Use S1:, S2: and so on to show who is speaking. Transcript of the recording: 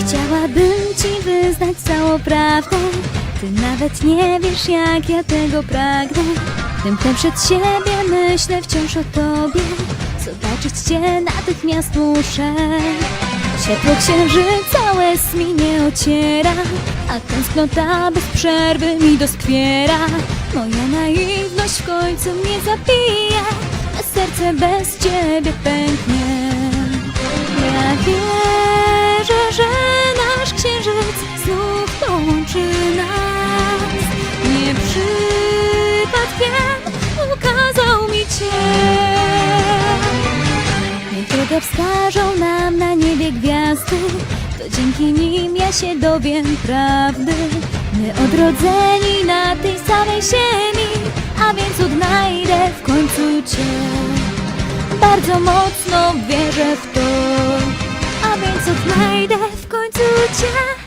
S1: Chciałabym ci wyznać całą prawdę Ty nawet nie wiesz jak ja tego pragnę. Tymczasem przed siebie myślę wciąż o tobie. Zobaczyć cię natychmiast muszę. Światło księżyca łez mi nie ociera A tęsknota bez przerwy mi doskwiera. Moja naiwność w końcu mnie zabija A serce bez ciebie pęknie Kiedy wskażą nam na niebie gwiazdy. To dzięki nim ja się dowiem prawdy. My odrodzeni na tej samej ziemi A więc odnajdę w końcu Cię. Bardzo mocno wierzę w to A więc odnajdę w końcu Cię.